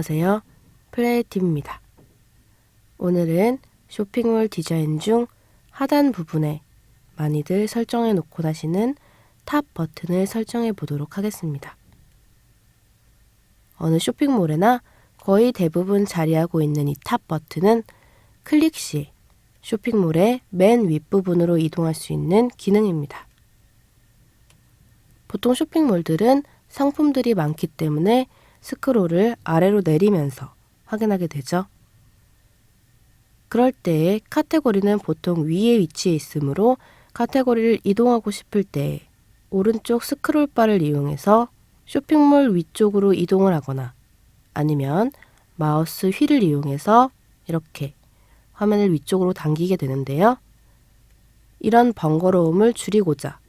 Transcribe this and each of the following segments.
안녕하세요. 플레이팀입니다. 오늘은 쇼핑몰 디자인 중 하단 부분에 많이들 설정해 놓고 다시는 탑 버튼을 설정해 보도록 하겠습니다. 어느 쇼핑몰에나 거의 대부분 자리하고 있는 이 탑 버튼은 클릭 시 쇼핑몰의 맨 윗부분으로 이동할 수 있는 기능입니다. 보통 쇼핑몰들은 상품들이 많기 때문에 스크롤을 아래로 내리면서 확인하게 되죠. 그럴 때 카테고리는 보통 위에 위치해 있으므로 카테고리를 이동하고 싶을 때 오른쪽 스크롤 바를 이용해서 쇼핑몰 위쪽으로 이동을 하거나 아니면 마우스 휠을 이용해서 이렇게 화면을 위쪽으로 당기게 되는데요. 이런 번거로움을 줄이고자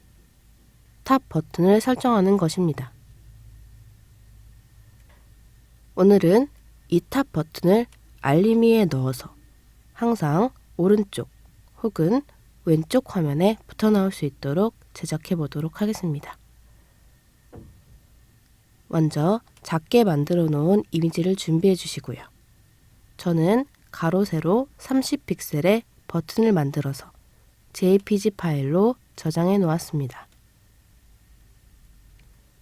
탑 버튼을 설정하는 것입니다. 오늘은 이 탑 버튼을 알림이에 넣어서 항상 오른쪽 혹은 왼쪽 화면에 붙어 나올 수 있도록 제작해 보도록 하겠습니다. 먼저 작게 만들어 놓은 이미지를 준비해 주시고요. 저는 가로 세로 30픽셀의 버튼을 만들어서 JPG 파일로 저장해 놓았습니다.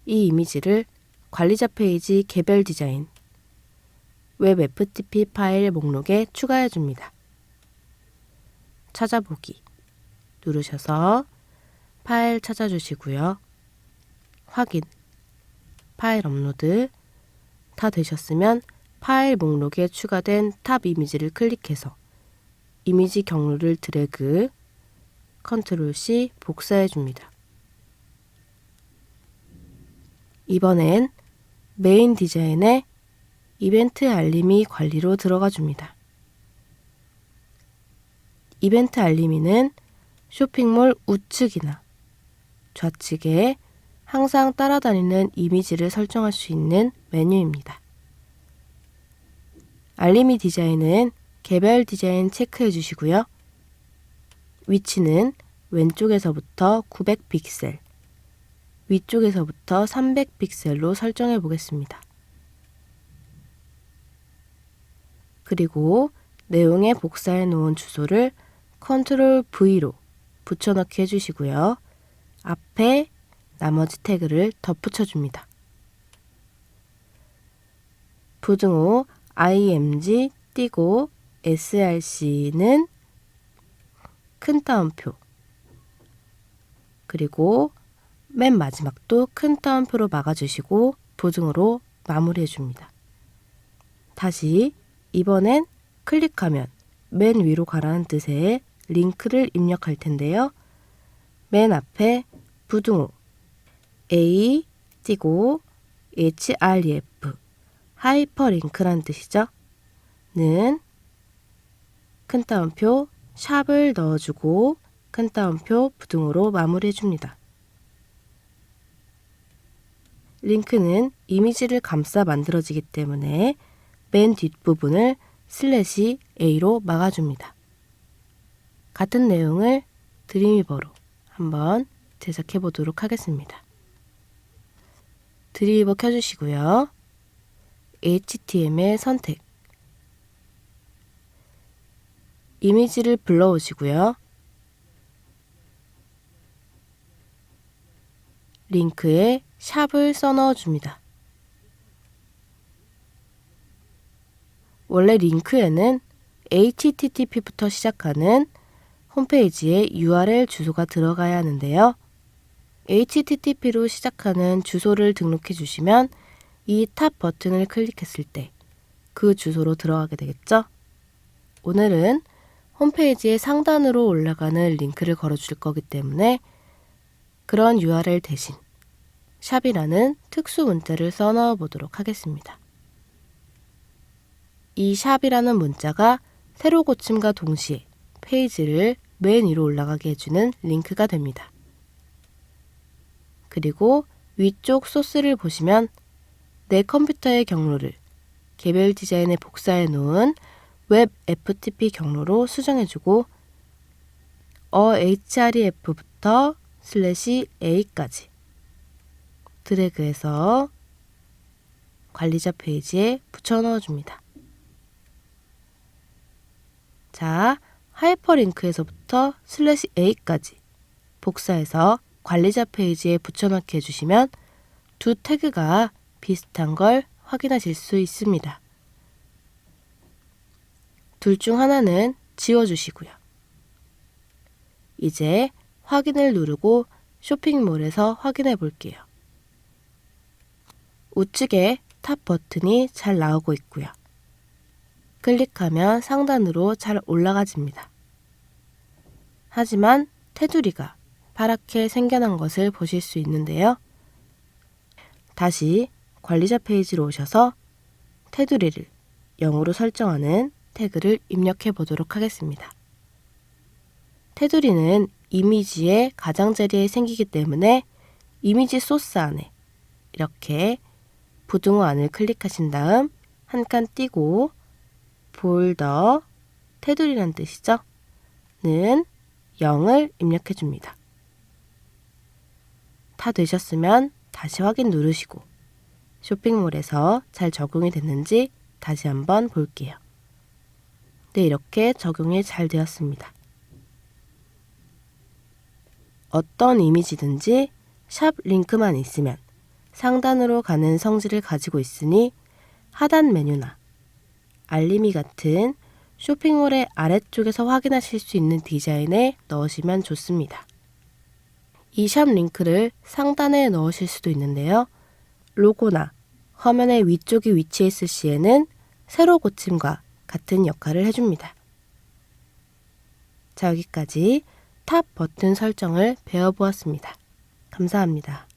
이 이미지를 관리자 페이지 개별 디자인 웹 FTP 파일 목록에 추가해 줍니다. 찾아보기 누르셔서 파일 찾아주시고요. 확인 파일 업로드 다 되셨으면 파일 목록에 추가된 탑 이미지를 클릭해서 이미지 경로를 드래그 컨트롤 C 복사해 줍니다. 이번엔 메인 디자인에 이벤트 알림이 관리로 들어가 줍니다. 이벤트 알림이는 쇼핑몰 우측이나 좌측에 항상 따라다니는 이미지를 설정할 수 있는 메뉴입니다. 알림이 디자인은 개별 디자인 체크해 주시고요. 위치는 왼쪽에서부터 900픽셀, 위쪽에서부터 300픽셀로 설정해 보겠습니다. 그리고 내용에 복사해 놓은 주소를 컨트롤 V로 붙여넣기 해주시고요. 앞에 나머지 태그를 덧붙여 줍니다. 부등호 img 띄고 src는 큰 따옴표 그리고 맨 마지막도 큰 따옴표로 막아주시고 보증으로 마무리해 줍니다. 다시 이번엔 클릭하면 맨 위로 가라는 뜻의 링크를 입력할 텐데요. 맨 앞에 부등호 A 띄고 href 하이퍼링크란 뜻이죠. 는 큰 따옴표 샵을 넣어주고 큰 따옴표 부등호로 마무리해 줍니다. 링크는 이미지를 감싸 만들어지기 때문에 맨 뒷부분을 슬래시 A로 막아줍니다. 같은 내용을 드림위버로 한번 제작해 보도록 하겠습니다. 드림위버 켜주시고요. HTML 선택 이미지를 불러오시고요. 링크에 샵을 써넣어 줍니다. 원래 링크에는 http부터 시작하는 홈페이지에 URL 주소가 들어가야 하는데요. http로 시작하는 주소를 등록해 주시면 이 탑 버튼을 클릭했을 때 그 주소로 들어가게 되겠죠? 오늘은 홈페이지의 상단으로 올라가는 링크를 걸어줄 거기 때문에 그런 URL 대신 샵이라는 특수 문자를 써넣어 보도록 하겠습니다. 이 샵이라는 문자가 세로 고침과 동시에 페이지를 맨 위로 올라가게 해주는 링크가 됩니다. 그리고 위쪽 소스를 보시면 내 컴퓨터의 경로를 개별 디자인에 복사해 놓은 웹 FTP 경로로 수정해주고 어 href부터 슬래시 a까지 드래그해서 관리자 페이지에 붙여 넣어줍니다. 자, 하이퍼링크에서부터 슬래시 A까지 복사해서 관리자 페이지에 붙여넣기 해주시면 두 태그가 비슷한 걸 확인하실 수 있습니다. 둘 중 하나는 지워주시고요. 이제 확인을 누르고 쇼핑몰에서 확인해 볼게요. 우측에 탑 버튼이 잘 나오고 있고요. 클릭하면 상단으로 잘 올라가집니다. 하지만 테두리가 파랗게 생겨난 것을 보실 수 있는데요. 다시 관리자 페이지로 오셔서 테두리를 0으로 설정하는 태그를 입력해 보도록 하겠습니다. 테두리는 이미지의 가장자리에 생기기 때문에 이미지 소스 안에 이렇게 부등호 안을 클릭하신 다음 한 칸 띄고 볼더 테두리란 뜻이죠. 는 0을 입력해 줍니다. 다 되셨으면 다시 확인 누르시고 쇼핑몰에서 잘 적용이 됐는지 다시 한번 볼게요. 네, 이렇게 적용이 잘 되었습니다. 어떤 이미지든지 샵 링크만 있으면 상단으로 가는 성질을 가지고 있으니 하단 메뉴나 알림이 같은 쇼핑몰의 아래쪽에서 확인하실 수 있는 디자인에 넣으시면 좋습니다. 이 샵 링크를 상단에 넣으실 수도 있는데요. 로고나 화면의 위쪽이 위치해 있을 시에는 세로 고침과 같은 역할을 해줍니다. 자, 여기까지 탑 버튼 설정을 배워보았습니다. 감사합니다.